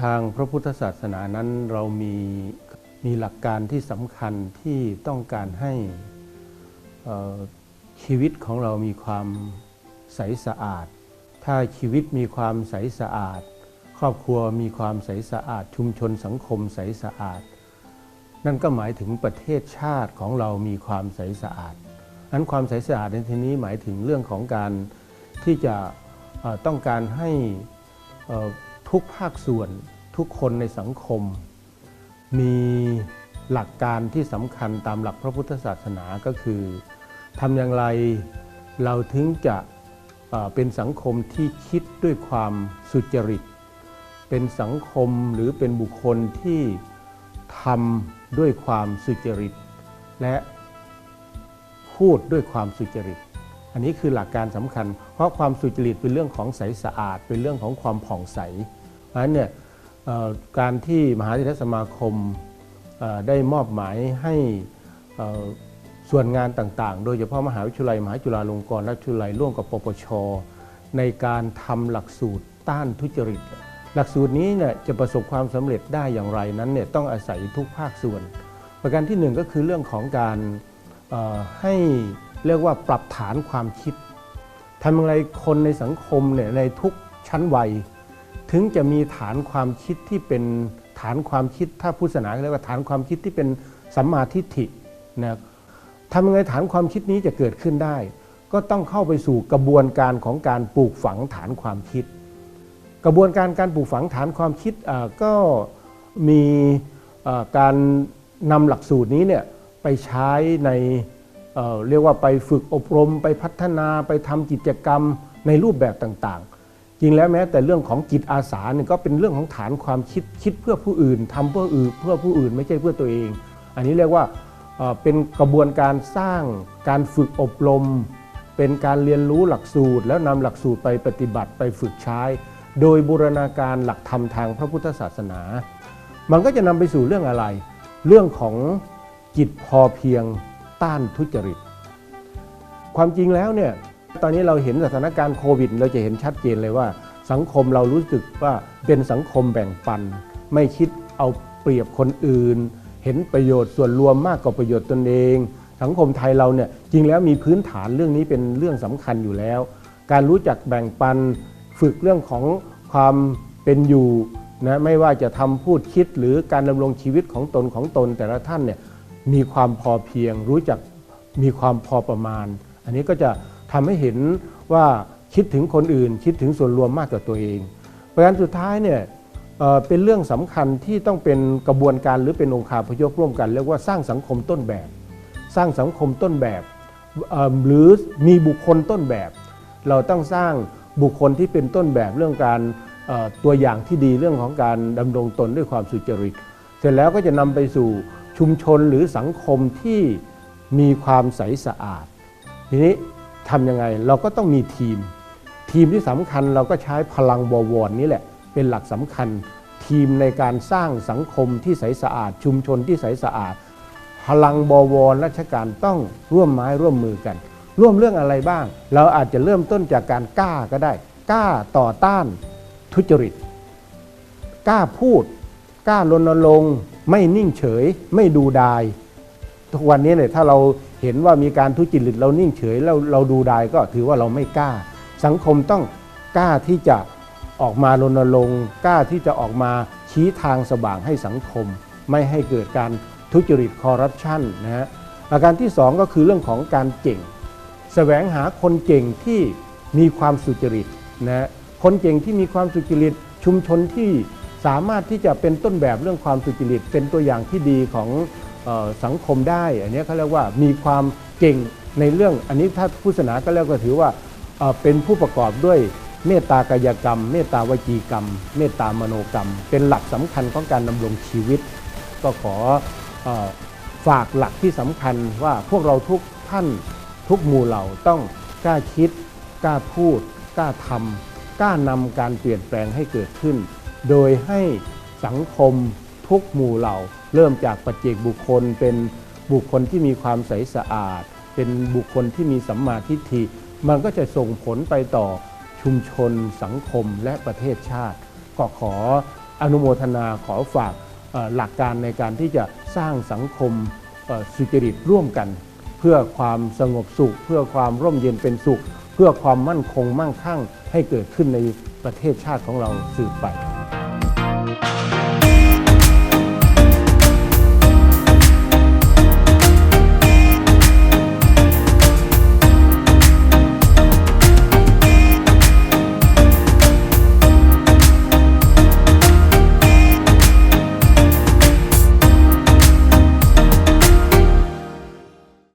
ทางพระพุทธศาสนานั้นเรามีมีหลักการที่สำคัญที่ต้องการให้ชีวิตของเรามีความใสสะอาด ถ้าชีวิตมีความใสสะอาด ครอบครัวมีความใสสะอาด ชุมชนสังคมใสสะอาด นั่นก็หมายถึงประเทศชาติของเรามีความใสสะอาดนั้นความใสสะอาดในที่นี้หมายถึงเรื่องของการที่จะต้องการให้อ่อ ทุกภาคส่วนทุกคนในสังคม มีหลักการที่สำคัญตามหลักพระพุทธศาสนาก็คือทำอย่างไรเราถึงจะเอ่อเป็นสังคมที่คิดด้วยความสุจริต เป็นสังคมหรือเป็นบุคคลที่ทำด้วยความสุจริต และพูดด้วยความสุจริต อันนี้คือหลักการสำคัญ เพราะความสุจริตเป็นเรื่องของใสสะอาด เป็นเรื่องของความผ่องใส เพราะฉะนั้นเนี่ยการที่มหาเถรสมาคมได้มอบหมายให้ส่วนงานต่างๆ โดยเฉพาะมหาวิทยาลัย มหาจุฬาลงกรณราชวิทยาลัยร่วมกับปปช ในการทำหลักสูตรต้านทุจริต หลักสูตรนี้เนี่ยจะประสบความสำเร็จได้อย่างไรนั้นเนี่ยต้องอาศัยทุกภาคส่วน ประการที่หนึ่งก็คือเรื่องของการให้เรียกว่าปรับฐานความคิดทำอย่างไรคนในสังคมเนี่ยในทุกชั้นวัย ถึงจะมีฐานความคิดที่เป็นฐานความคิดถ้าพุทธศาสนาเรียกว่าฐานความคิดที่เป็นสัมมาทิฏฐินะทำยังไงฐานความคิดนี้จะเกิดขึ้นได้ ก็ต้องเข้าไปสู่กระบวนการของการปลูกฝังฐานความคิด กระบวนการการปลูกฝังฐานความคิดก็มีการนำหลักสูตรนี้เนี่ยไปใช้ในเเรียกว่าไปฝึกอบรม ไปพัฒนาไปทำกิจกรรมในรูปแบบต่าง จริงแล้วแม้แต่เรื่องของจิตอาสาเนี่ยก็เป็นเรื่องของฐานความคิดคิดเพื่อผู้อื่นทำเพื่ออื่นเพื่อผู้อื่นไม่ใช่เพื่อตัวเอง อันนี้เรียกว่าเป็นกระบวนการสร้างการฝึกอบรม เป็นการเรียนรู้หลักสูตร แล้วนำหลักสูตรไปปฏิบัติไปฝึกใช้ โดยบูรณาการหลักธรรมทางพระพุทธศาสนา มันก็จะนำไปสู่เรื่องอะไร เรื่องของจิตพอเพียงต้านทุจริต ความจริงแล้วเนี่ย ตอนนี้เราเห็นสถานการณ์โควิด เราจะเห็นชัดเจนเลยว่า สังคมเรารู้สึกว่าเป็นสังคมแบ่งปัน ไม่คิดเอาเปรียบคนอื่น เห็นประโยชน์ส่วนรวมมากกว่าประโยชน์ตนเอง สังคมไทยเราเนี่ยจริงแล้วมีพื้นฐานเรื่องนี้เป็นเรื่องสำคัญอยู่แล้ว การรู้จักแบ่งปันฝึกเรื่องของความเป็นอยู่นะไม่ว่าจะทำพูดคิดหรือการดำรงชีวิตของตนของตนแต่ละท่านเนี่ยมีความพอเพียง รู้จักมีความพอประมาณ อันนี้ก็จะ ทำให้เห็นว่าคิดถึงคนอื่น คิดถึงส่วนรวมมากกว่าตัวเองประการสุดท้ายเนี่ยเป็นเรื่องสำคัญที่ต้องเป็นกระบวนการหรือเป็นองค์คาพยพร่วมกันเรียกว่าสร้างสังคมต้นแบบ สร้างสังคมต้นแบบหรือมีบุคคลต้นแบบ เราต้องสร้างบุคคลที่เป็นต้นแบบเรื่องการตัวอย่างที่ดีเรื่องของการดำรงตนด้วยความสุจริต เสร็จแล้วก็จะนำไปสู่ชุมชนหรือสังคมที่มีความใสสะอาด ทีนี้ ทำยังไงเราก็ต้องมีทีม ทีมที่สำคัญเราก็ใช้พลังบวรนี่แหละ เป็นหลักสำคัญ ทีมในการสร้างสังคมที่ใสสะอาด ชุมชนที่ใสสะอาด พลังบวรราชการต้องร่วมไม้ร่วมมือกัน ร่วมเรื่องอะไรบ้าง เราอาจจะเริ่มต้นจากการกล้าก็ได้กล้าต่อต้านทุจริตกล้าพูดกล้ารณรงค์ไม่นิ่งเฉย ไม่ดูดาย ทุกวันนี้เนี่ยถ้าเรา เห็นว่ามีการทุจริตเรานิ่งเฉยเราเราดูดายก็ถือว่าเราไม่กล้า สังคมต้องกล้าที่จะออกมารณรงค์กล้าที่จะออกมาชี้ทางสว่างให้สังคม ไม่ให้เกิดการทุจริตคอร์รัปชันนะฮะประการที่สองก็คือเรื่องของการเก่งแสวงหาคนเก่งที่มีความสุจริตนะฮะคนเก่งที่มีความสุจริตชุมชนที่สามารถที่จะเป็นต้นแบบเรื่องความสุจริต เป็นตัวอย่างที่ดีของ สังคมได้ อันนี้เขาเรียกว่ามีความเก่งในเรื่องอันนี้ถ้าพุทธศาสนาก็เรียกว่าถือว่าเป็นผู้ประกอบด้วยเมตตากายกรรม เมตตาวจีกรรม เมตตามโนกรรม เป็นหลักสำคัญของการดำรงชีวิต ก็ขอออฝากหลักที่สำคัญว่าพวกเราทุกท่านทุกหมู่เหล่าต้องกล้าคิดกล้าพูดกล้าทำกล้านำการเปลี่ยนแปลงให้เกิดขึ้น โดยให้สังคมทุกหมู่เหล่า เริ่มจากปัจเจกบุคคล เป็นบุคคลที่มีความใสสะอาด เป็นบุคคลที่มีสัมมาทิฏฐิ มันก็จะส่งผลไปต่อชุมชน สังคมและประเทศชาติ ก็ขออนุโมทนาขอฝากหลักการในการที่จะสร้างสังคมสุจริตร่วมกัน เพื่อความสงบสุข เพื่อความร่มเย็นเป็นสุข เพื่อความมั่นคงมั่งคั่งให้เกิดขึ้นในประเทศชาติของเราสืบไป